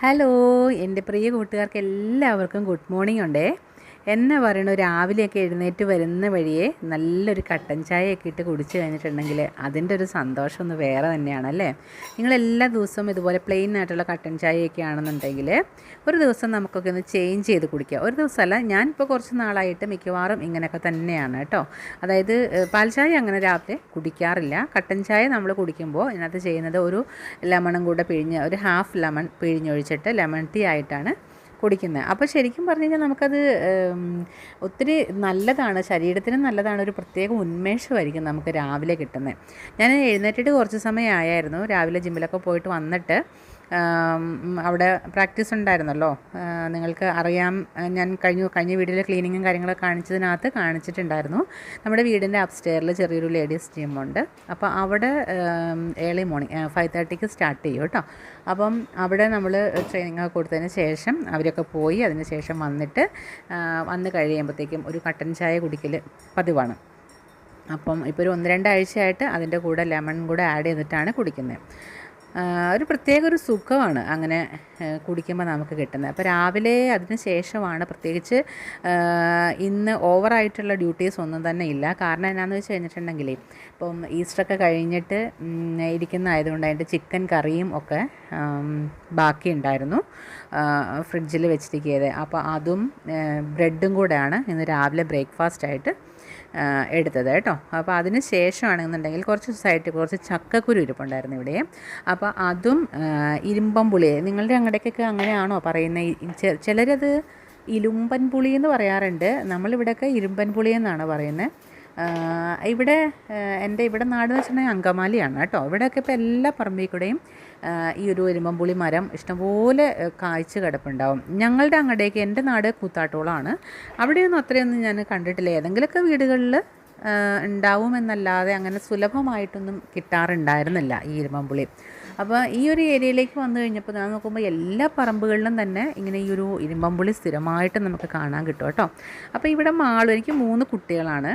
Hello എന്റെ പ്രിയ കൂട്ടുകാർക്ക് എല്ലാവർക്കും ഗുഡ് മോർണിംഗ് ഉണ്ടേ. എന്നെ പറയണ രാവിലെയൊക്കെ എഴുന്നേറ്റ് വരുന്ന വഴിയെ നല്ലൊരു കട്ടൻ ചായയൊക്കെ ഇട്ട് കുടിച്ച് കഴിഞ്ഞിട്ടുണ്ടെങ്കിൽ അതിന്റെ ഒരു സന്തോഷം ഒന്ന് വേറെ തന്നെയാണല്ലേ നിങ്ങൾ എല്ലാ ദിവസവും ഇതുപോലെ പ്ലെയിൻ ആയിട്ടുള്ള കട്ടൻ ചായയൊക്കെ ആണെന്നുണ്ടെങ്കിൽ ഒരു ദിവസം നമുക്കൊക്കെ ഒന്ന് ചേഞ്ച് ചെയ്ത് കുടിക്കുക ഒരു ദിവസമല്ല ഞാനിപ്പോൾ കുറച്ച് നാളായിട്ട് മിക്കവാറും ഇങ്ങനെയൊക്കെ തന്നെയാണ് കേട്ടോ. അതായത് പാൽ ചായ അങ്ങനെ രാവിലെ കുടിക്കാറില്ല. കട്ടൻ ചായ നമ്മൾ കുടിക്കുമ്പോൾ ഇതിനകത്ത് ചെയ്യുന്നത് ഒരു ലെമണും കൂടെ പിഴിഞ്ഞ് ഒരു ഹാഫ് ലെമൺ പിഴിഞ്ഞൊഴിച്ചിട്ട് ലെമൺ ടീ ആയിട്ടാണ് കുടിക്കുന്നത്. അപ്പോൾ ശരിക്കും പറഞ്ഞു കഴിഞ്ഞാൽ നമുക്കത് ഒത്തിരി നല്ലതാണ് ശരീരത്തിനും നല്ലതാണ് ഒരു പ്രത്യേക ഉന്മേഷമായിരിക്കും നമുക്ക് രാവിലെ കിട്ടുന്നത്. ഞാൻ എഴുന്നേറ്റിട്ട് കുറച്ച് സമയം രാവിലെ ജിമ്മിലൊക്കെ പോയിട്ട് വന്നിട്ട് അവിടെ പ്രാക്ടീസ് ഉണ്ടായിരുന്നല്ലോ. നിങ്ങൾക്ക് അറിയാം ഞാൻ കഴിഞ്ഞ കഴിഞ്ഞ വീഡിയോയിൽ ക്ലീനിങ്ങും കാര്യങ്ങളൊക്കെ കാണിച്ചതിനകത്ത് കാണിച്ചിട്ടുണ്ടായിരുന്നു. നമ്മുടെ വീടിന്റെ അപ്സ്റ്റെയറിൽ ചെറിയൊരു ലേഡീസ് ജിമ്മുണ്ട് അപ്പോൾ അവിടെ ഏർലി മോർണിംഗ് ഫൈവ് തേർട്ടിക്ക് സ്റ്റാർട്ട് ചെയ്യും കേട്ടോ. അപ്പം അവിടെ നമ്മൾ ട്രെയിനിങ് ഒക്കെ കൊടുത്തതിന് ശേഷം അവരൊക്കെ പോയി അതിന് ശേഷം വന്നിട്ട് വന്ന് കഴിയുമ്പോഴത്തേക്കും ഒരു കട്ടൻ ചായ കുടിക്കൽ പതിവാണ്. അപ്പം ഇപ്പോൾ ഒരു ഒന്ന് രണ്ടാഴ്ചയായിട്ട് അതിന്റെ കൂടെ ലെമൺ കൂടെ ആഡ് ചെയ്തിട്ടാണ് കുടിക്കുന്നത്. ഒരു പ്രത്യേക ഒരു സുഖമാണ് അങ്ങനെ കുടിക്കുമ്പോൾ നമുക്ക് കിട്ടുന്നത്. അപ്പോൾ രാവിലെ അതിന് ശേഷമാണ് പ്രത്യേകിച്ച് ഇന്ന് ഓവറായിട്ടുള്ള ഡ്യൂട്ടീസ് ഒന്നും തന്നെ ഇല്ല. കാരണം എന്നാന്ന് വെച്ച് കഴിഞ്ഞിട്ടുണ്ടെങ്കിൽ ഇപ്പം ഈസ്റ്ററൊക്കെ കഴിഞ്ഞിട്ട് ഇരിക്കുന്ന ഇരിക്കുന്നതായതുകൊണ്ട് അതിന്റെ ചിക്കൻ കറിയും ഒക്കെ ബാക്കി ഉണ്ടായിരുന്നു. ഫ്രിഡ്ജിൽ വെച്ചിരിക്കുന്നത്. അപ്പോൾ അതും ബ്രെഡും കൂടെയാണ് ഇന്ന് രാവിലെ ബ്രേക്ക്ഫാസ്റ്റ് ആ, എടുത്തത് കേട്ടോ. അപ്പോൾ അതിന് ശേഷമാണെന്നുണ്ടെങ്കിൽ കുറച്ച് ദിവസമായിട്ട് കുറച്ച് ചക്കക്കുരു ഇരിപ്പുണ്ടായിരുന്നു ഇവിടെ. അപ്പോൾ അതും ഇരുമ്പം പുളി. നിങ്ങളുടെ അങ്ങടേക്കൊക്കെ അങ്ങനെയാണോ പറയുന്നത് ചിലരത് ഇലുമ്പൻ പുളി എന്ന് പറയാറുണ്ട്. നമ്മളിവിടെയൊക്കെ ഇരുമ്പൻ പുളി എന്നാണ് പറയുന്നത്. ഇവിടെ എന്റെ ഇവിടെ നാട് എന്ന് വെച്ചിട്ടുണ്ടെങ്കിൽ അങ്കമാലിയാണ് കേട്ടോ. ഇവിടെയൊക്കെ ഇപ്പോൾ എല്ലാ പറമ്പിൽ കൂടെയും ഈ ഒരു എരുമമ്പുളി മരം ഇഷ്ടംപോലെ കാഴ്ച കിടപ്പുണ്ടാവും. ഞങ്ങളുടെ അങ്ങടേക്ക് എന്റെ നാട് കൂത്താട്ടോളാണ്. അവിടെയൊന്നും അത്രയൊന്നും ഞാൻ കണ്ടിട്ടില്ല. ഏതെങ്കിലുമൊക്കെ വീടുകളിൽ ഉണ്ടാവുമെന്നല്ലാതെ അങ്ങനെ സുലഭമായിട്ടൊന്നും കിട്ടാറുണ്ടായിരുന്നില്ല ഈ ഇരുമ്പമ്പുളി അപ്പോൾ ഈ ഒരു ഏരിയയിലേക്ക് വന്നു കഴിഞ്ഞപ്പോൾ ഞാൻ നോക്കുമ്പോൾ എല്ലാ പറമ്പുകളിലും തന്നെ ഇങ്ങനെ ഈ ഒരു ഇരുമ്പമ്പുളി സ്ഥിരമായിട്ട് നമുക്ക് കാണാൻ കിട്ടും കേട്ടോ. അപ്പോൾ ഇവിടെ മാളു എനിക്ക് മൂന്ന് കുട്ടികളാണ്.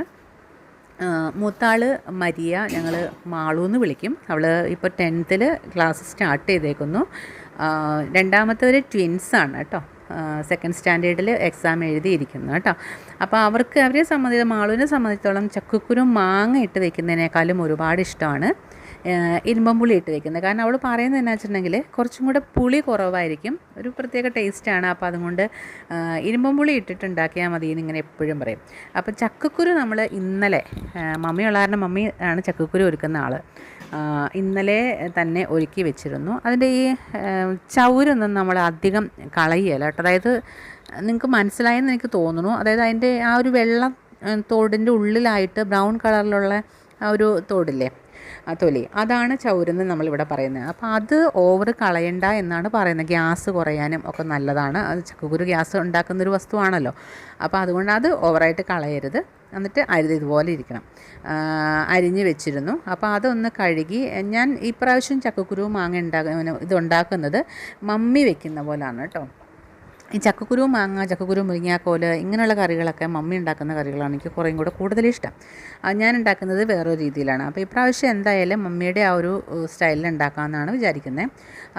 മൂത്താൾ മരിയ ഞങ്ങൾ മാളു എന്ന് വിളിക്കും. അവൾ ഇപ്പോൾ ടെൻത്തിൽ ക്ലാസ് സ്റ്റാർട്ട് ചെയ്തേക്കുന്നു. രണ്ടാമത്തവർ ട്വിൻസാണ് കേട്ടോ. സെക്കൻഡ് സ്റ്റാൻഡേർഡിൽ എക്സാം എഴുതിയിരിക്കുന്നു കേട്ടോ. അപ്പോൾ അവർക്ക് അവരെ സംബന്ധിച്ച് മാളൂനെ സംബന്ധിച്ചിടത്തോളം ചക്കക്കുരു മാങ്ങ ഇട്ട് വയ്ക്കുന്നതിനേക്കാളും ഒരുപാട് ഇഷ്ടമാണ്. ഇരുമ്പം പുളി ഇട്ട് വെക്കുന്നത് കാരണം അവൾ പറയുന്നത് എന്നാ വെച്ചിട്ടുണ്ടെങ്കിൽ കുറച്ചും കൂടെ പുളി കുറവായിരിക്കും. ഒരു പ്രത്യേക ടേസ്റ്റാണ് അപ്പോൾ അതുകൊണ്ട് ഇരുമ്പം പുളി ഇട്ടിട്ടുണ്ടാക്കിയാൽ മതി എന്നിങ്ങനെ എപ്പോഴും പറയും. അപ്പോൾ ചക്കക്കുരു നമ്മൾ ഇന്നലെ മമ്മിയുള്ളവരുടെ മമ്മി ആണ് ചക്കക്കുരു ഒരുക്കുന്ന ആൾ ഇന്നലെ തന്നെ ഒരുക്കി വെച്ചിരുന്നു. അതിന്റെ ഈ ചൗരൊന്നും നമ്മൾ അധികം കളയുകയില്ല കേട്ടോ. അതായത് നിങ്ങൾക്ക് മനസ്സിലായെന്ന് എനിക്ക് തോന്നുന്നു. അതായത് അതിന്റെ ആ ഒരു വെള്ളം തോടിന്റെ ഉള്ളിലായിട്ട് ബ്രൗൺ കളറിലുള്ള ആ ഒരു തോടില്ലേ? തൊലി അതാണ് ചൗരെന്ന് നമ്മളിവിടെ പറയുന്നത്. അപ്പോൾ അത് ഓവർ കളയണ്ട എന്നാണ് പറയുന്നത്. ഗ്യാസ് കുറയാനും ഒക്കെ നല്ലതാണ്. അത് ചക്കക്കുരു ഗ്യാസ് ഉണ്ടാക്കുന്നൊരു വസ്തുവാണല്ലോ. അപ്പോൾ അതുകൊണ്ട് അത് ഓവറായിട്ട് കളയരുത്. എന്നിട്ട് അരുത് ഇതുപോലെ ഇരിക്കണം. അരിഞ്ഞ് വെച്ചിരുന്നു. അപ്പോൾ അതൊന്ന് കഴുകി ഞാൻ ഇപ്രാവശ്യം പ്രാവശ്യം ചക്കക്കുരു മാങ്ങ ഉണ്ടാക്കുന്ന ഇതുണ്ടാക്കുന്നത് മമ്മി വെക്കുന്ന പോലാണ് കേട്ടോ. ഈ ചക്കക്കുരു മാങ്ങ ചക്കക്കുരു മുരിങ്ങാക്കോൽ ഇങ്ങനെയുള്ള കറികളൊക്കെ മമ്മി ഉണ്ടാക്കുന്ന കറികളാണ് എനിക്ക് കുറേയും കൂടെ കൂടുതൽ ഇഷ്ടം. ഞാൻ ഉണ്ടാക്കുന്നത് വേറൊരു രീതിയിലാണ്. അപ്പോൾ ഇപ്രാവശ്യം എന്തായാലും മമ്മിയുടെ ആ ഒരു സ്റ്റൈലിൽ ഉണ്ടാക്കാമെന്നാണ് വിചാരിക്കുന്നത്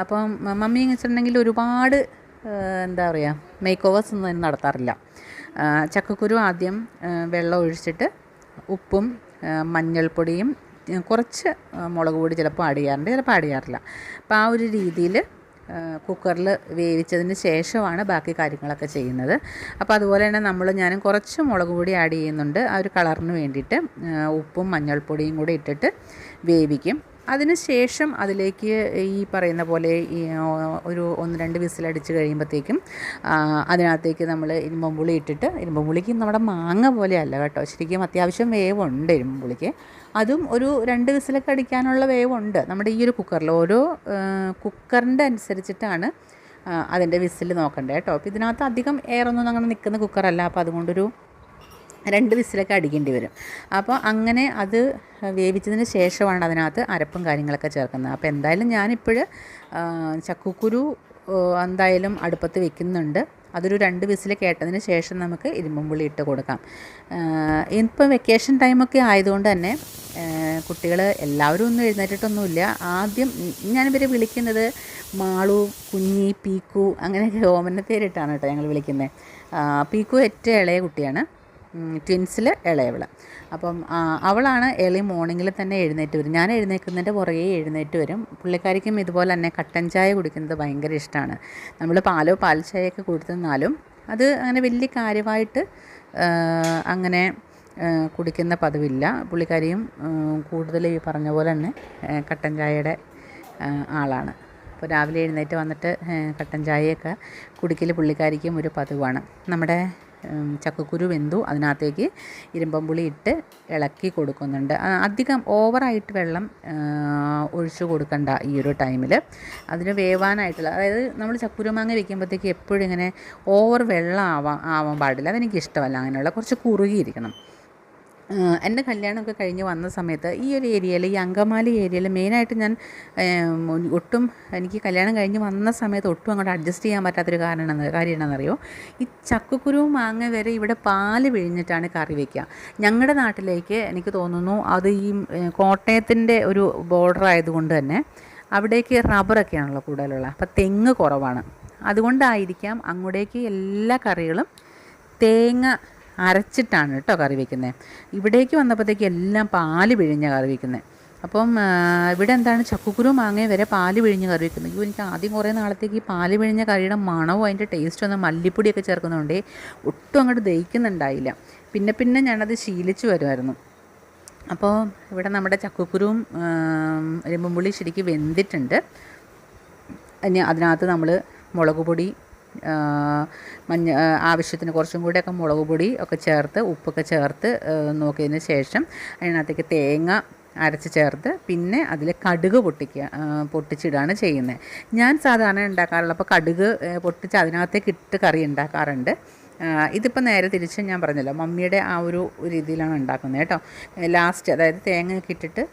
അപ്പം മമ്മി എന്ന് വെച്ചിട്ടുണ്ടെങ്കിൽ ഒരുപാട് എന്താ പറയുക മേക്ക് ഓവേഴ്സ് ഒന്നും നടത്താറില്ല. ചക്കക്കുരു ആദ്യം വെള്ളം ഒഴിച്ചിട്ട് ഉപ്പും മഞ്ഞൾപ്പൊടിയും കുറച്ച് മുളക് പൊടി ചിലപ്പോൾ ആഡ് ചെയ്യാറുണ്ട് ചിലപ്പോൾ ആഡ് ചെയ്യാറില്ല. അപ്പോൾ ആ ഒരു രീതിയിൽ കുക്കറിൽ വേവിച്ചതിന് ശേഷമാണ് ബാക്കി കാര്യങ്ങളൊക്കെ ചെയ്യുന്നത്. അപ്പോൾ അതുപോലെ തന്നെ നമ്മൾ ഞാൻ കുറച്ച് മുളക് പൊടി ആഡ് ചെയ്യുന്നുണ്ട്. ആ ഒരു കളറിന് വേണ്ടിയിട്ട് ഉപ്പും മഞ്ഞൾപ്പൊടിയും കൂടി ഇട്ടിട്ട് വേവിക്കും. അതിന് ശേഷം അതിലേക്ക് ഈ പറയുന്ന പോലെ ഒരു ഒന്ന് രണ്ട് വിസിലടിച്ച് കഴിയുമ്പോഴത്തേക്കും അതിനകത്തേക്ക് നമ്മൾ ഇരുമ്പുളി ഇട്ടിട്ട് ഇരുമ്പുളിക്ക് നമ്മുടെ മാങ്ങ പോലെ അല്ല കേട്ടോ. ശരിക്കും അത്യാവശ്യം വേവുണ്ട് ഇരുമ്പുളിക്ക് അതും ഒരു രണ്ട് വിസിലൊക്കെ അടിക്കാനുള്ള വേവുണ്ട്. നമ്മുടെ ഈ ഒരു കുക്കറിൽ ഓരോ കുക്കറിന്റെ അനുസരിച്ചിട്ടാണ് അതിന്റെ വിസിൽ നോക്കണ്ടേ കേട്ടോ. അപ്പോൾ ഇതിനകത്ത് അധികം എയറൊന്നും അങ്ങനെ നിൽക്കുന്ന കുക്കറല്ല. അപ്പോൾ അതുകൊണ്ടൊരു രണ്ട് വിസിലൊക്കെ അടിക്കേണ്ടി വരും. അപ്പോൾ അങ്ങനെ അത് വേവിച്ചതിന് ശേഷമാണ് അതിനകത്ത് അരപ്പും കാര്യങ്ങളൊക്കെ ചേർക്കുന്നത്. അപ്പോൾ എന്തായാലും ഞാനിപ്പോൾ ചക്കുക്കുരു എന്തായാലും അടുപ്പത്ത് വെക്കുന്നുണ്ട്. അതൊരു രണ്ട് വിസിൽ കേട്ടതിന് ശേഷം നമുക്ക് ഇരുമ്പുള്ളി ഇട്ട് കൊടുക്കാം. ഇപ്പം വെക്കേഷൻ ടൈമൊക്കെ ആയതുകൊണ്ട് തന്നെ കുട്ടികൾ എല്ലാവരും ഒന്നും എഴുന്നേറ്റിട്ടൊന്നുമില്ല. ആദ്യം ഞാനിവരെ വിളിക്കുന്നത് മാളു കുഞ്ഞി പീക്കു അങ്ങനെയൊക്കെ ഓമന പേരിട്ടാണ് കേട്ടോ ഞങ്ങൾ വിളിക്കുന്നത്. പീക്കു ഏറ്റവും ഇളയ കുട്ടിയാണ്. ട്വിൻസിൽ ഇളയവൾ അപ്പം അവളാണ് എളി മോർണിംഗിൽ തന്നെ എഴുന്നേറ്റ് വരും. ഞാൻ എഴുന്നേൽക്കുന്നതിന്റെ പുറകെ എഴുന്നേറ്റ് വരും. പുള്ളിക്കാരിക്കും ഇതുപോലെ തന്നെ കട്ടൻ ചായ കുടിക്കുന്നത് ഭയങ്കര ഇഷ്ടമാണ് നമ്മൾ പാലോ പാൽ ചായയൊക്കെ കൊടുത്തെന്നാലും അത് അങ്ങനെ വലിയ കാര്യമായിട്ട് അങ്ങനെ കുടിക്കുന്ന പതിവില്ല. പുള്ളിക്കാരിയും കൂടുതൽ ഈ പറഞ്ഞ പോലെ തന്നെ കട്ടൻ ചായയുടെ ആളാണ്. അപ്പോൾ രാവിലെ എഴുന്നേറ്റ് വന്നിട്ട് കട്ടൻ ചായയൊക്കെ കുടിക്കൽ പുള്ളിക്കാരിക്കും ഒരു പതിവാണ്. നമ്മുടെ ചക്കക്കുരു വെന്തു. അതിനകത്തേക്ക് ഇരുമ്പമ്പുളി ഇട്ട് ഇളക്കി കൊടുക്കുന്നുണ്ട്. അധികം ഓവറായിട്ട് വെള്ളം ഒഴിച്ചു കൊടുക്കണ്ട ഈ ഒരു ടൈമിൽ അതിന് വേവാനായിട്ടുള്ള അതായത് നമ്മൾ ചക്കുരു മാങ്ങ വെക്കുമ്പോഴത്തേക്ക് എപ്പോഴും ഇങ്ങനെ ഓവർ വെള്ളം ആവാൻ ആവാൻ പാടില്ല. അതെനിക്ക് ഇഷ്ടമല്ല അങ്ങനെയുള്ള കുറച്ച് കുറുകിയിരിക്കണം. എന്റെ കല്യാണമൊക്കെ കഴിഞ്ഞ് വന്ന സമയത്ത് ഈ ഒരു ഏരിയയിൽ ഈ അങ്കമാലി ഏരിയയിൽ മെയിനായിട്ട് ഞാൻ ഒട്ടും എനിക്ക് കല്യാണം കഴിഞ്ഞ് വന്ന സമയത്ത് ഒട്ടും അങ്ങോട്ട് അഡ്ജസ്റ്റ് ചെയ്യാൻ പറ്റാത്തൊരു കാരണം കാര്യം എന്നാണെന്നറിയോ ഈ ചക്കക്കുരുവും മാങ്ങ വരെ ഇവിടെ പാൽ പിഴിഞ്ഞിട്ടാണ് കറി വയ്ക്കുക ഞങ്ങളുടെ നാട്ടിലേക്ക് എനിക്ക് തോന്നുന്നു അത് ഈ കോട്ടയത്തിന്റെ ഒരു ബോർഡർ ആയതുകൊണ്ട് തന്നെ അവിടേക്ക് റബ്ബറൊക്കെയാണല്ലോ കൂടുതലുള്ള. അപ്പം തെങ്ങ് കുറവാണ്. അതുകൊണ്ടായിരിക്കാം അങ്ങോട്ടേക്ക് എല്ലാ കറികളും തേങ്ങ അരച്ചിട്ടാണ് കേട്ടോ കറി വയ്ക്കുന്നത് ഇവിടേക്ക് വന്നപ്പോഴത്തേക്ക് എല്ലാം പാൽ പിഴിഞ്ഞ കറി വയ്ക്കുന്നത് അപ്പം ഇവിടെ എന്താണ് ചക്കുക്കുരു മാങ്ങയും വരെ പാൽ പിഴിഞ്ഞ് കറി വയ്ക്കുന്നത് അയ്യോ എനിക്ക് ആദ്യം കുറേ നാളത്തേക്ക് ഈ പാൽ പിഴിഞ്ഞ കറിയുടെ മണവും അതിന്റെ ടേസ്റ്റും ഒന്നും മല്ലിപ്പൊടിയൊക്കെ ചേർക്കുന്നതുകൊണ്ടേ ഒട്ടും അങ്ങോട്ട് ദഹിക്കുന്നുണ്ടായില്ല. പിന്നെ പിന്നെ ഞാനത് ശീലിച്ചു വരുമായിരുന്നു അപ്പോൾ ഇവിടെ നമ്മുടെ ചക്കുക്കുരുവും എരുമ്പുള്ളി ശരിക്കും വെന്തിട്ടുണ്ട്. ഇനി അതിനകത്ത് നമ്മൾ മുളക് പൊടി മഞ്ഞ ആവശ്യത്തിന് കുറച്ചും കൂടെയൊക്കെ മുളക് പൊടി ഒക്കെ ചേർത്ത് ഉപ്പൊക്കെ ചേർത്ത് നോക്കിയതിന് ശേഷം അതിനകത്തേക്ക് തേങ്ങ അരച്ച് ചേർത്ത് പിന്നെ അതിൽ കടുക് പൊട്ടിക്കുക പൊട്ടിച്ചിടുകയാണ് ചെയ്യുന്നത്. ഞാൻ സാധാരണ ഉണ്ടാക്കാറുള്ള അപ്പോൾ കടുക് പൊട്ടിച്ച് അതിനകത്തേക്ക് ഇട്ട് കറി ഉണ്ടാക്കാറുണ്ട്. ഇതിപ്പോൾ നേരെ തിരിച്ച് ഞാൻ പറഞ്ഞല്ലോ മമ്മിയുടെ ആ ഒരു രീതിയിലാണ് ഉണ്ടാക്കുന്നത് കേട്ടോ. ലാസ്റ്റ് അതായത് തേങ്ങയൊക്കെ ഇട്ടിട്ട്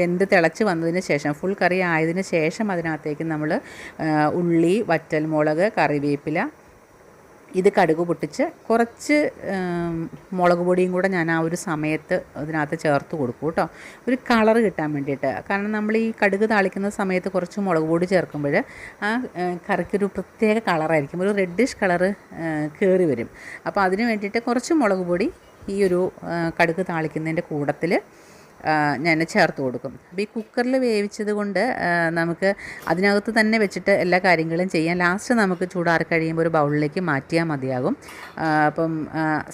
വെന്ത് തിളച്ച് വന്നതിന് ശേഷം ഫുൾ കറി ആയതിന് ശേഷം അതിനകത്തേക്ക് നമ്മൾ ഉള്ളി വറ്റൽമുളക് കറിവേപ്പില ഇത് കടുക് പൊട്ടിച്ച് കുറച്ച് മുളക് പൊടിയും കൂടെ ഞാൻ ആ ഒരു സമയത്ത് അതിനകത്ത് ചേർത്ത് കൊടുക്കും കേട്ടോ. ഒരു കളർ കിട്ടാൻ വേണ്ടിയിട്ട്. കാരണം നമ്മൾ ഈ കടുക് താളിക്കുന്ന സമയത്ത് കുറച്ച് മുളക് പൊടി ചേർക്കുമ്പോൾ ആ കറിക്കൊരു പ്രത്യേക കളറായിരിക്കും. ഒരു റെഡിഷ് കളറ് കയറി വരും. അപ്പോൾ അതിന് വേണ്ടിയിട്ട് കുറച്ച് മുളക് പൊടി ഈ ഒരു കടുക് താളിക്കുന്നതിന്റെ കൂടത്തിൽ ഞാൻ ചേർത്ത് കൊടുക്കും. അപ്പോൾ ഈ കുക്കറിൽ വേവിച്ചത് കൊണ്ട് നമുക്ക് അതിനകത്ത് തന്നെ വെച്ചിട്ട് എല്ലാ കാര്യങ്ങളും ചെയ്യാം. ലാസ്റ്റ് നമുക്ക് ചൂടാറി കഴിയുമ്പോൾ ഒരു ബൗളിലേക്ക് മാറ്റിയാൽ മതിയാകും. അപ്പം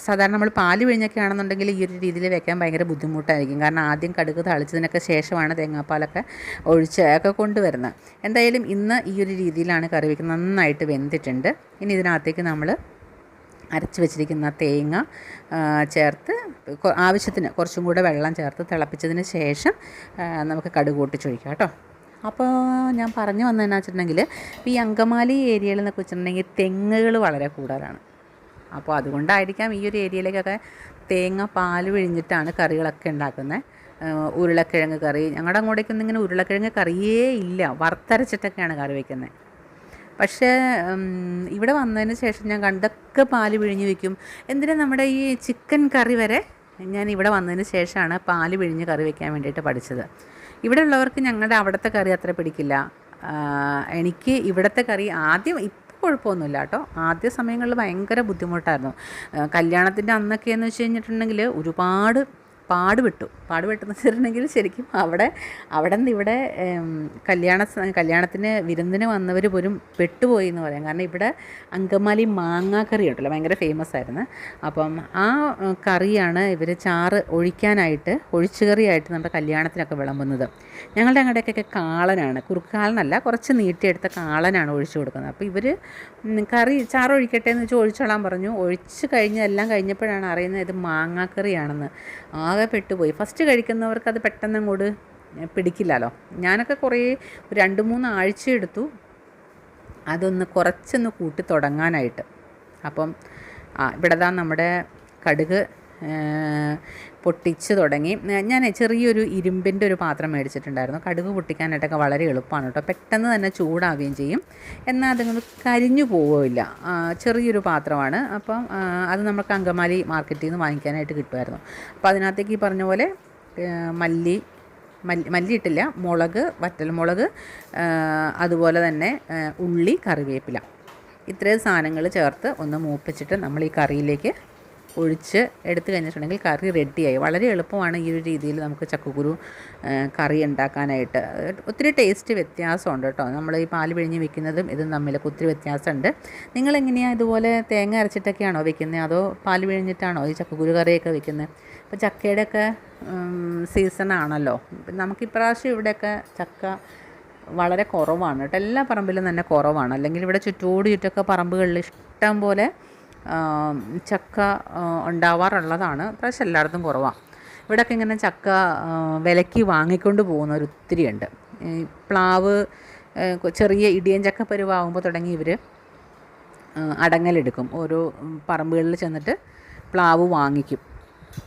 സാധാരണ നമ്മൾ പാൽ പിഴിഞ്ഞൊക്കെ ആണെന്നുണ്ടെങ്കിൽ ഈ ഒരു രീതിയിൽ വെക്കാൻ ഭയങ്കര ബുദ്ധിമുട്ടായിരിക്കും. കാരണം ആദ്യം കടുക് തളിച്ചതിനൊക്കെ ശേഷമാണ് തേങ്ങാപ്പാലൊക്കെ ഒഴിച്ച് ഒക്കെ കൊണ്ടുവരുന്നത്. എന്തായാലും ഇന്ന് ഈ ഒരു രീതിയിലാണ് കറി നന്നായിട്ട് വെന്തിട്ടുണ്ട്. ഇനി ഇതിനകത്തേക്ക് നമ്മൾ അരച്ച് വെച്ചിരിക്കുന്ന തേങ്ങ ചേർത്ത് ആവശ്യത്തിന് കുറച്ചും കൂടെ വെള്ളം ചേർത്ത് തിളപ്പിച്ചതിന് ശേഷം നമുക്ക് കടുക് പൊട്ടിച്ചൊഴിക്കാം കേട്ടോ. അപ്പോൾ ഞാൻ പറഞ്ഞു വന്നതെന്നു വെച്ചിട്ടുണ്ടെങ്കിൽ ഈ അങ്കമാലി ഏരിയയിൽ നിന്നൊക്കെ വെച്ചിട്ടുണ്ടെങ്കിൽ തെങ്ങുകൾ വളരെ കൂടുതലാണ്. അപ്പോൾ അതുകൊണ്ടായിരിക്കാം ഈ ഒരു ഏരിയയിലേക്കൊക്കെ തേങ്ങ പാൽ പിഴിഞ്ഞിട്ടാണ് കറികളൊക്കെ ഉണ്ടാക്കുന്നത്. ഉരുളക്കിഴങ്ങ് കറി. ഞങ്ങളുടെ അങ്ങോട്ടേക്കൊന്നും ഇങ്ങനെ ഉരുളക്കിഴങ്ങ് കറിയേ ഇല്ല. വറുത്തരച്ചിട്ടൊക്കെയാണ് കറി വയ്ക്കുന്നത് പക്ഷേ ഇവിടെ വന്നതിന് ശേഷം ഞാൻ കണ്ടൊക്കെ പാൽ പിഴിഞ്ഞ് വെക്കും. എന്തിനാ നമ്മുടെ ഈ ചിക്കൻ കറി വരെ ഞാൻ ഇവിടെ വന്നതിന് ശേഷമാണ് പാൽ പിഴിഞ്ഞ് കറി വെക്കാൻ വേണ്ടിയിട്ട് പഠിച്ചത്. ഇവിടെ ഉള്ളവർക്ക് ഞങ്ങളുടെ അവിടുത്തെ കറി അത്ര പിടിക്കില്ല. എനിക്ക് ഇവിടുത്തെ കറി ആദ്യം കുഴപ്പമൊന്നുമില്ല കേട്ടോ. ആദ്യ സമയങ്ങളിൽ ഭയങ്കര ബുദ്ധിമുട്ടായിരുന്നു. കല്യാണത്തിന്റെ അന്നൊക്കെ എന്ന് വെച്ച് കഴിഞ്ഞിട്ടുണ്ടെങ്കിൽ ഒരുപാട് പാടുപെട്ടു. പാടുപെട്ടെന്ന് വെച്ചിട്ടുണ്ടെങ്കിൽ ശരിക്കും അവിടെ അവിടെ നിന്ന് ഇവിടെ കല്യാണ കല്യാണത്തിന് വിരുന്നിന് വന്നവർ പോലും പെട്ടുപോയി എന്ന് പറയാം. കാരണം ഇവിടെ അങ്കമാലി മാങ്ങാക്കറി ഉണ്ടല്ലോ ഭയങ്കര ഫേമസ് ആയിരുന്നു അപ്പം ആ കറിയാണ് ഇവർ ചാറ് ഒഴിക്കാനായിട്ട് ഒഴിച്ചുകറിയായിട്ട് നമ്മുടെ കല്യാണത്തിനൊക്കെ വിളമ്പുന്നത്. ഞങ്ങളുടെ അങ്ങോട്ടേക്കൊക്കെ കാളനാണ്. കുറുക്കാളനല്ല കുറച്ച് നീട്ടിയെടുത്ത കാളനാണ് ഒഴിച്ചു കൊടുക്കുന്നത്. അപ്പോൾ ഇവർ കറി ചാറ് ഒഴിക്കട്ടെ എന്ന് വെച്ചാൽ ഒഴിച്ചോളാൻ പറഞ്ഞു. ഒഴിച്ച് കഴിഞ്ഞ് എല്ലാം കഴിഞ്ഞപ്പോഴാണ് അറിയുന്നത് ഇത് മാങ്ങാക്കറിയാണെന്ന് ആകെ പെട്ടുപോയി. ഫസ്റ്റ് കഴിക്കുന്നവർക്ക് അത് പെട്ടെന്ന് അങ്ങോട്ട് പിടിക്കില്ലല്ലോ. ഞാനൊക്കെ കുറേ രണ്ട് മൂന്ന് ആഴ്ച എടുത്തു. അതൊന്ന് കുറച്ചൊന്ന് കൂട്ടി തുടങ്ങാനായിട്ട്. അപ്പം ഇവിടെ ദാ നമ്മുടെ കടുക് പൊട്ടിച്ച് തുടങ്ങി. ഞാൻ ചെറിയൊരു ഇരുമ്പിന്റെ ഒരു പാത്രം മേടിച്ചിട്ടുണ്ടായിരുന്നു. കടുക് പൊട്ടിക്കാനായിട്ടൊക്കെ വളരെ എളുപ്പമാണ് കേട്ടോ. പെട്ടെന്ന് തന്നെ ചൂടാവുകയും ചെയ്യും. എന്നാൽ അതിങ്ങനെ കരിഞ്ഞു പോവുകയില്ല. ചെറിയൊരു പാത്രമാണ്. അപ്പം അത് നമുക്ക് അങ്കമാലി മാർക്കറ്റിൽ നിന്ന് വാങ്ങിക്കാനായിട്ട് കിട്ടുമായിരുന്നു. അപ്പോൾ അതിനകത്തേക്ക് ഈ പറഞ്ഞ പോലെ മല്ലി മല്ലി മല്ലി ഇട്ടില്ല. മുളക് വറ്റൽമുളക് മുളക് അതുപോലെ തന്നെ ഉള്ളി കറിവേപ്പില. ഇത്രയും സാധനങ്ങൾ ചേർത്ത് ഒന്ന് മൂപ്പിച്ചിട്ട് നമ്മൾ ഈ കറിയിലേക്ക് ഒഴിച്ച് എടുത്തു കഴിഞ്ഞിട്ടുണ്ടെങ്കിൽ കറി റെഡിയായി വളരെ എളുപ്പമാണ് ഈ ഒരു രീതിയിൽ നമുക്ക് ചക്കക്കുരു കറി ഉണ്ടാക്കാനായിട്ട്. ഒത്തിരി ടേസ്റ്റ് വ്യത്യാസമുണ്ട് കേട്ടോ. നമ്മൾ ഈ പാൽ പിഴിഞ്ഞ് വെക്കുന്നതും ഇതും തമ്മിലൊക്കെ ഒത്തിരി വ്യത്യാസമുണ്ട്. നിങ്ങൾ എങ്ങനെയാണ് ഇതുപോലെ തേങ്ങ അരച്ചിട്ടൊക്കെയാണോ വെക്കുന്നത് അതോ പാൽ പിഴിഞ്ഞിട്ടാണോ ഈ ചക്കക്കുരു കറിയൊക്കെ വെക്കുന്നത് ഇപ്പോൾ ചക്കയുടെയൊക്കെ സീസണാണല്ലോ നമുക്ക് ഇപ്രാവശ്യം ഇവിടെയൊക്കെ ചക്ക വളരെ കുറവാണ് കേട്ടോ. എല്ലാ പറമ്പിലും തന്നെ കുറവാണ്. അല്ലെങ്കിൽ ഇവിടെ ചുറ്റോട് ചുറ്റൊക്കെ പറമ്പുകളിൽ ഇഷ്ടം പോലെ ചക്ക ഉണ്ടാവാറുള്ളതാണ്. പക്ഷേ എല്ലായിടത്തും കുറവാണ് ഇവിടെയൊക്കെ ഇങ്ങനെ ചക്ക വിലയ്ക്ക് വാങ്ങിക്കൊണ്ട് പോകുന്നവർ ഒത്തിരി ഉണ്ട് ഈ പ്ലാവ് ചെറിയ ഇടിയൻ ചക്ക പരുവാകുമ്പോൾ തുടങ്ങി ഇവർ അടങ്ങലെടുക്കും. ഓരോ പറമ്പുകളിൽ ചെന്നിട്ട് പ്ലാവ് വാങ്ങിക്കും.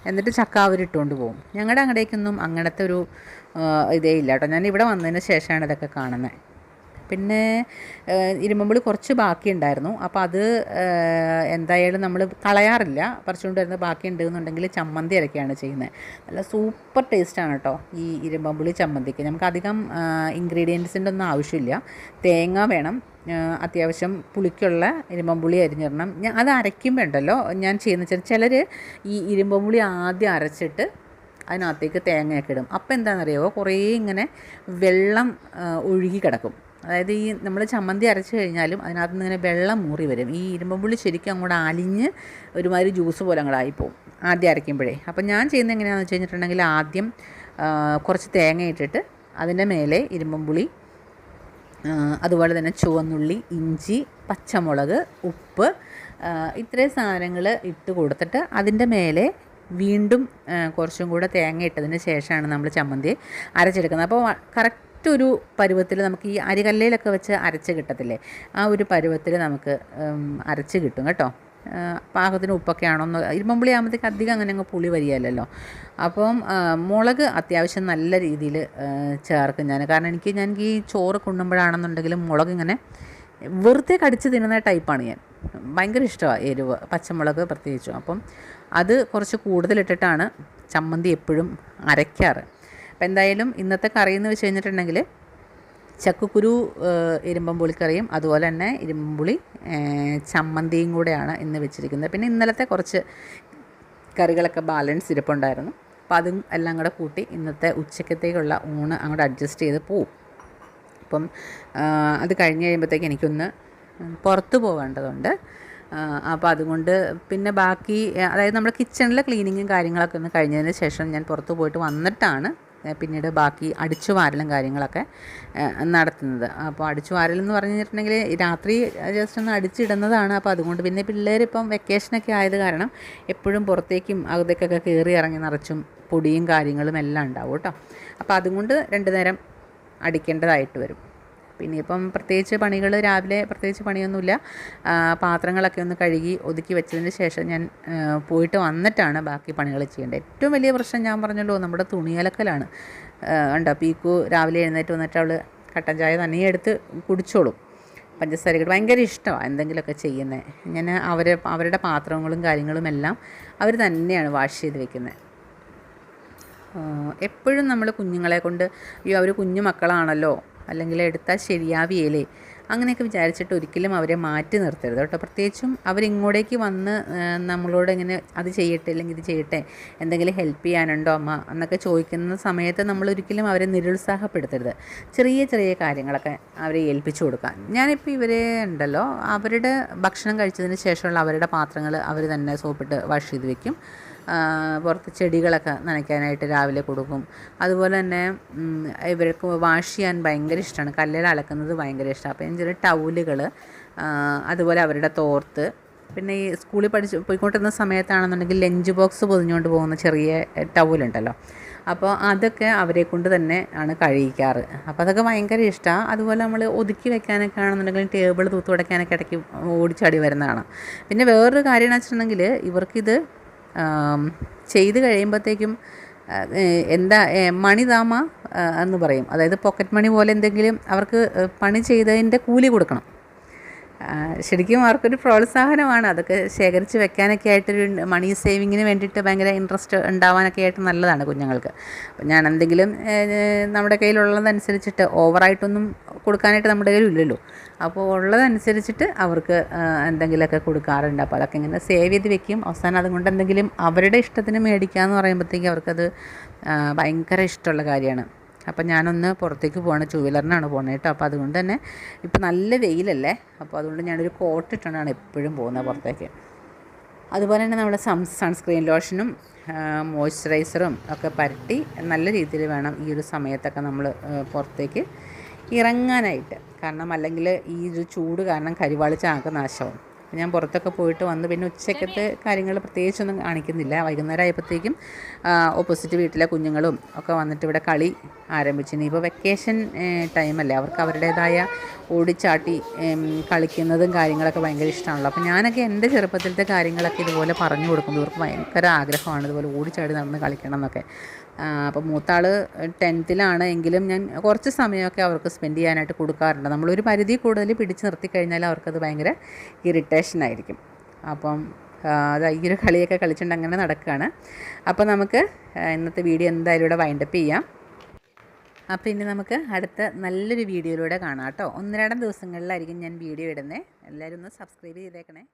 എന്നിട്ട് ചക്ക അവരിട്ടുകൊണ്ട് പോകും. ഞങ്ങളുടെ അങ്ങടേക്കൊന്നും അങ്ങനത്തെ ഒരു ഇതേ ഇല്ല കേട്ടോ. ഞാൻ ഇവിടെ വന്നതിന് ശേഷമാണ് ഇതൊക്കെ കാണുന്നത് പിന്നെ ഇരുമ്പുമ്പിൾ കുറച്ച് ബാക്കിയുണ്ടായിരുന്നു. അപ്പോൾ അത് എന്തായാലും നമ്മൾ കളയാറില്ല. പറിച്ചുകൊണ്ട് വരുന്ന ബാക്കി ഉണ്ടെന്നുണ്ടെങ്കിൽ ചമ്മന്തി അരക്കുകയാണ് ചെയ്യുന്നത് നല്ല സൂപ്പർ ടേസ്റ്റാണ് കേട്ടോ ഈ ഇരുമ്പുമ്പിളി ചമ്മന്തിക്ക്. നമുക്ക് അധികം ഇൻഗ്രീഡിയൻസിന്റെ ഒന്നും ആവശ്യമില്ല. തേങ്ങ വേണം. അത്യാവശ്യം പുളിക്കുള്ള ഇരുമ്പമ്പുളി അരിഞ്ഞിടണം. ഞാൻ അത് അരയ്ക്കുമ്പോൾ ഉണ്ടല്ലോ ഞാൻ ചെയ്യുന്ന വെച്ചാൽ ചിലർ ഈ ഇരുമ്പമ്പുളി ആദ്യം അരച്ചിട്ട് അതിനകത്തേക്ക് തേങ്ങയൊക്കെ ഇടും. അപ്പോൾ എന്താണെന്നറിയാമോ കുറേ ഇങ്ങനെ വെള്ളം ഒഴുകി കിടക്കും. അതായത് ഈ നമ്മൾ ചമ്മന്തി അരച്ച് കഴിഞ്ഞാലും അതിനകത്ത് നിന്ന് ഇങ്ങനെ വെള്ളം മൂറി വരും. ഈ ഇരുമ്പുള്ളി ശരിക്കും അങ്ങോട്ട് അലിഞ്ഞ് ഒരുമാതിരി ജ്യൂസ് പോലെ അങ്ങോട്ട് ആയിപ്പോവും ആദ്യം അരയ്ക്കുമ്പോഴേ. അപ്പം ഞാൻ ചെയ്യുന്നത് എങ്ങനെയാണെന്ന് വെച്ച് കഴിഞ്ഞിട്ടുണ്ടെങ്കിൽ ആദ്യം കുറച്ച് തേങ്ങ ഇട്ടിട്ട് അതിന്റെ മേലെ ഇരുമ്പുള്ളി അതുപോലെ തന്നെ ചുവന്നുള്ളി ഇഞ്ചി പച്ചമുളക് ഉപ്പ് ഇത്രയും സാധനങ്ങൾ ഇട്ട് കൊടുത്തിട്ട് അതിന്റെ മേലെ വീണ്ടും കുറച്ചും കൂടെ തേങ്ങ ഇട്ടതിന് ശേഷമാണ് നമ്മൾ ചമ്മന്തി അരച്ചെടുക്കുന്നത്. അപ്പോൾ കറക്റ്റ് ഒരു പരുവത്തിൽ നമുക്ക് ഈ അരികല്ലയിലൊക്കെ വെച്ച് അരച്ച് കിട്ടത്തില്ലേ? ആ ഒരു പരുവത്തിൽ നമുക്ക് അരച്ച് കിട്ടും കേട്ടോ. പാകത്തിന് ഉപ്പൊക്കെ ആണോന്ന് ഇരുമ്പുളി ആകുമ്പോഴത്തേക്ക് അധികം അങ്ങനെ അങ്ങ് പുളി വരികയല്ലോ അപ്പം മുളക് അത്യാവശ്യം നല്ല രീതിയിൽ ചേർക്കും ഞാൻ. കാരണം എനിക്ക് ഞാൻ ഈ ചോറ് കൊണ്ടുമ്പോഴാണെന്നുണ്ടെങ്കിലും മുളക് ഇങ്ങനെ വെറുതെ കടിച്ച് തിന്നുന്ന ടൈപ്പാണ് ഞാൻ. ഭയങ്കര ഇഷ്ടമാണ് എരിവ് പച്ചമുളക് പ്രത്യേകിച്ചും. അപ്പം അത് കുറച്ച് കൂടുതലിട്ടിട്ടാണ് ചമ്മന്തി എപ്പോഴും അരയ്ക്കാറ്. അപ്പം എന്തായാലും ഇന്നത്തെ കറി എന്ന് വെച്ച് കഴിഞ്ഞിട്ടുണ്ടെങ്കിൽ ചക്കക്കുരു ഇരുമ്പം പുളിക്കറിയും അതുപോലെ തന്നെ ഇരുമ്പുളി ചമ്മന്തിയും കൂടെയാണ് ഇന്ന് വെച്ചിരിക്കുന്നത്. പിന്നെ ഇന്നലത്തെ കുറച്ച് കറികളൊക്കെ ബാലൻസ് ഇരിപ്പുണ്ടായിരുന്നു അപ്പോൾ അതും എല്ലാം കൂടെ കൂട്ടി ഇന്നത്തെ ഉച്ചക്കത്തേക്കുള്ള ഊണ് അങ്ങോട്ട് അഡ്ജസ്റ്റ് ചെയ്ത് പോവും. അപ്പം അത് കഴിഞ്ഞ് കഴിയുമ്പോഴത്തേക്ക് എനിക്കൊന്ന് പുറത്ത് പോകേണ്ടതുണ്ട് അപ്പോൾ അതുകൊണ്ട് പിന്നെ ബാക്കി അതായത് നമ്മുടെ കിച്ചണിലെ ക്ലീനിങ്ങും കാര്യങ്ങളൊക്കെ ഒന്ന് കഴിഞ്ഞതിന് ശേഷം ഞാൻ പുറത്ത് പോയിട്ട് വന്നിട്ടാണ് പിന്നീട് ബാക്കി അടിച്ചു വാരലും കാര്യങ്ങളൊക്കെ നടത്തുന്നത്. അപ്പോൾ അടിച്ചു വാരൽ എന്ന് പറഞ്ഞു കഴിഞ്ഞിട്ടുണ്ടെങ്കിൽ രാത്രി ജസ്റ്റ് ഒന്ന് അടിച്ചിടുന്നതാണ്. അപ്പോൾ അതുകൊണ്ട് പിന്നെ പിള്ളേരിപ്പം വെക്കേഷനൊക്കെ ആയത് കാരണം എപ്പോഴും പുറത്തേക്കും അകത്തേക്കൊക്കെ കയറി ഇറങ്ങി നിറച്ചും പൊടിയും കാര്യങ്ങളും എല്ലാം ഉണ്ടാവും കേട്ടോ. അപ്പോൾ അതുകൊണ്ട് രണ്ട് നേരം അടിക്കേണ്ടതായിട്ട് വരും. പിന്നെ ഇപ്പം പ്രത്യേകിച്ച് പണികൾ രാവിലെ പ്രത്യേകിച്ച് പണിയൊന്നുമില്ല. പാത്രങ്ങളൊക്കെ ഒന്ന് കഴുകി ഒതുക്കി വെച്ചതിന് ശേഷം ഞാൻ പോയിട്ട് വന്നിട്ടാണ് ബാക്കി പണികൾ ചെയ്യേണ്ടത്. ഏറ്റവും വലിയ പ്രശ്നം ഞാൻ പറഞ്ഞല്ലോ നമ്മുടെ തുണിയലക്കലാണ്. ഉണ്ടോ പീക്കു രാവിലെ എഴുന്നേറ്റ് വന്നിട്ട് അവൾ കട്ടൻ ചായ തന്നെ എടുത്ത് കുടിച്ചോളും. പഞ്ചസാരകൾ ഭയങ്കര ഇഷ്ടമാണ് എന്തെങ്കിലുമൊക്കെ ചെയ്യുന്നത് ഞാൻ അവർ അവരുടെ പാത്രങ്ങളും കാര്യങ്ങളും എല്ലാം അവർ തന്നെയാണ് വാഷ് ചെയ്ത് വെക്കുന്നത്. എപ്പോഴും നമ്മൾ കുഞ്ഞുങ്ങളെ കൊണ്ട് അയ്യോ അവർ കുഞ്ഞു മക്കളാണല്ലോ അല്ലെങ്കിൽ എടുത്താൽ ശരിയാവിയേലേ അങ്ങനെയൊക്കെ വിചാരിച്ചിട്ട് ഒരിക്കലും അവരെ മാറ്റി നിർത്തരുത് കേട്ടോ. പ്രത്യേകിച്ചും അവരിങ്ങോട്ടേക്ക് വന്ന് നമ്മളോട് ഇങ്ങനെ അത് ചെയ്യട്ടെ അല്ലെങ്കിൽ ഇത് ചെയ്യട്ടെ എന്തെങ്കിലും ഹെൽപ്പ് ചെയ്യാനുണ്ടോ അമ്മ എന്നൊക്കെ ചോദിക്കുന്ന സമയത്ത് നമ്മൾ ഒരിക്കലും അവരെ നിരുത്സാഹപ്പെടുത്തരുത്. ചെറിയ ചെറിയ കാര്യങ്ങളൊക്കെ അവരെ ഏൽപ്പിച്ചു കൊടുക്കാം ഞാനിപ്പോൾ ഇവരെ ഉണ്ടല്ലോ അവരുടെ ഭക്ഷണം കഴിച്ചതിന് ശേഷമുള്ള അവരുടെ പാത്രങ്ങൾ അവർ തന്നെ സോപ്പിട്ട് വാഷ് ചെയ്ത് വെക്കും. പുറത്ത് ചെടികളൊക്കെ നനയ്ക്കാനായിട്ട് രാവിലെ കൊടുക്കും. അതുപോലെ തന്നെ ഇവർക്ക് വാഷ് ചെയ്യാൻ ഭയങ്കര ഇഷ്ടമാണ് കല്ലിൽ അലക്കുന്നത് ഭയങ്കര ഇഷ്ടമാണ് അപ്പോൾ ഞാൻ ചെറിയ ടൗലുകൾ അതുപോലെ അവരുടെ തോർത്ത്. പിന്നെ ഈ സ്കൂളിൽ പഠിച്ച് പോയിക്കൊണ്ടിരുന്ന സമയത്താണെന്നുണ്ടെങ്കിൽ ലഞ്ച് ബോക്സ് പൊതിഞ്ഞുകൊണ്ട് പോകുന്ന ചെറിയ ടൗലുണ്ടല്ലോ. അപ്പോൾ അതൊക്കെ അവരെ കൊണ്ട് തന്നെ ആണ് കഴിയിക്കാറ് അപ്പോൾ അതൊക്കെ ഭയങ്കര ഇഷ്ടമാണ് അതുപോലെ നമ്മൾ ഒതുക്കി വെക്കാനൊക്കെ ആണെന്നുണ്ടെങ്കിൽ ടേബിൾ തൂത്ത് തുടയ്ക്കാനൊക്കെ ഇടയ്ക്ക് ഓടിച്ചാടി വരുന്നതാണ്. പിന്നെ വേറൊരു കാര്യം എന്ന് വെച്ചിട്ടുണ്ടെങ്കിൽ ഇവർക്കിത് ചെയ്ത് കഴിയുമ്പോഴത്തേക്കും എന്താ മണിതാമ മണി താമ എന്ന് പറയും. അതായത് പോക്കറ്റ് മണി പോലെ എന്തെങ്കിലും അവർക്ക് പണി ചെയ്തതിന്റെ കൂലി കൊടുക്കണം. ശരിക്കും അവർക്കൊരു പ്രോത്സാഹനമാണ്. അതൊക്കെ ശേഖരിച്ച് വെക്കാനൊക്കെ ആയിട്ടൊരു മണി സേവിങ്ങിന് വേണ്ടിയിട്ട് ഭയങ്കര ഇൻട്രസ്റ്റ് ഉണ്ടാവാനൊക്കെ ആയിട്ട് നല്ലതാണ് കുഞ്ഞുങ്ങൾക്ക്. അപ്പം ഞാൻ എന്തെങ്കിലും നമ്മുടെ കയ്യിലുള്ളതനുസരിച്ചിട്ട് ഓവറായിട്ടൊന്നും കൊടുക്കാനായിട്ട് നമ്മുടെ കയ്യിൽ ഇല്ലല്ലോ അപ്പോൾ ഉള്ളതനുസരിച്ചിട്ട് അവർക്ക് എന്തെങ്കിലുമൊക്കെ കൊടുക്കാറുണ്ട്. അപ്പോൾ അതൊക്കെ ഇങ്ങനെ സേവ് ചെയ്ത് വെക്കും. അവസാനം അതുകൊണ്ട് എന്തെങ്കിലും അവരുടെ ഇഷ്ടത്തിന് മേടിക്കുക എന്ന് പറയുമ്പോഴത്തേക്കും അവർക്കത് ഭയങ്കര ഇഷ്ടമുള്ള കാര്യമാണ്. അപ്പം ഞാനൊന്ന് പുറത്തേക്ക് പോകണം ടൂ വീലറിനാണ് പോകണത് കേട്ടോ അപ്പോൾ അതുകൊണ്ട് തന്നെ ഇപ്പം നല്ല വെയിലല്ലേ? അപ്പോൾ അതുകൊണ്ട് ഞാനൊരു കോട്ട് ഇട്ടുകൊണ്ടാണ് എപ്പോഴും പോകുന്നത് പുറത്തേക്ക്. അതുപോലെ തന്നെ നമ്മുടെ സം സൺസ്ക്രീൻ ലോഷനും മോയ്സ്ചറൈസറും ഒക്കെ പരട്ടി നല്ല രീതിയിൽ വേണം ഈ ഒരു സമയത്തൊക്കെ നമ്മൾ പുറത്തേക്ക് ഇറങ്ങാനായിട്ട്. കാരണം അല്ലെങ്കിൽ ഈ ഒരു ചൂട് കാരണം കരിവാളിച്ച ആകെ നാശമാവും ഞാൻ പുറത്തൊക്കെ പോയിട്ട് വന്ന് പിന്നെ ഉച്ചക്കത്തെ കാര്യങ്ങൾ പ്രത്യേകിച്ചൊന്നും കാണിക്കുന്നില്ല. വൈകുന്നേരം ആയപ്പോഴത്തേക്കും ഓപ്പോസിറ്റ് വീട്ടിലെ കുഞ്ഞുങ്ങളും ഒക്കെ വന്നിട്ട് ഇവിടെ കളി ആരംഭിച്ചു. ഇനിയിപ്പോൾ വെക്കേഷൻ ടൈമല്ലേ അവർക്ക് അവരുടേതായ ഓടിച്ചാട്ടി കളിക്കുന്നതും കാര്യങ്ങളൊക്കെ ഭയങ്കര ഇഷ്ടമാണല്ലോ. അപ്പോൾ ഞാനൊക്കെ എന്റെ ചെറുപ്പത്തിലത്തെ കാര്യങ്ങളൊക്കെ ഇതുപോലെ പറഞ്ഞു കൊടുക്കുമ്പോൾ ഇവർക്ക് ഭയങ്കര ആഗ്രഹമാണ് ഇതുപോലെ ഓടിച്ചാടി നടന്ന് കളിക്കണം എന്നൊക്കെ. അപ്പോൾ മൂത്താൾ ടെൻത്തിലാണ് എങ്കിലും ഞാൻ കുറച്ച് സമയമൊക്കെ അവർക്ക് സ്പെൻഡ് ചെയ്യാനായിട്ട് കൊടുക്കാറുണ്ട്. നമ്മളൊരു പരിധി കൂടുതൽ പിടിച്ച് നിർത്തി കഴിഞ്ഞാൽ അവർക്കത് ഭയങ്കര ഇറിറ്റേഷൻ ആയിരിക്കും. അപ്പം അത് ഈ ഒരു കളിയൊക്കെ കളിച്ചുകൊണ്ട് അങ്ങനെ നടക്കുകയാണ്. അപ്പോൾ നമുക്ക് ഇന്നത്തെ വീഡിയോ എന്തായാലും ഇവിടെ വൈൻഡപ്പ് ചെയ്യാം. അപ്പോൾ ഇനി നമുക്ക് അടുത്ത നല്ലൊരു വീഡിയോയിലൂടെ കാണാം കേട്ടോ. ഒന്ന് രണ്ട് ദിവസങ്ങളിലായിരിക്കും ഞാൻ വീഡിയോ ഇടുന്നത് എല്ലാവരും ഒന്ന് സബ്സ്ക്രൈബ് ചെയ്തേക്കണേ.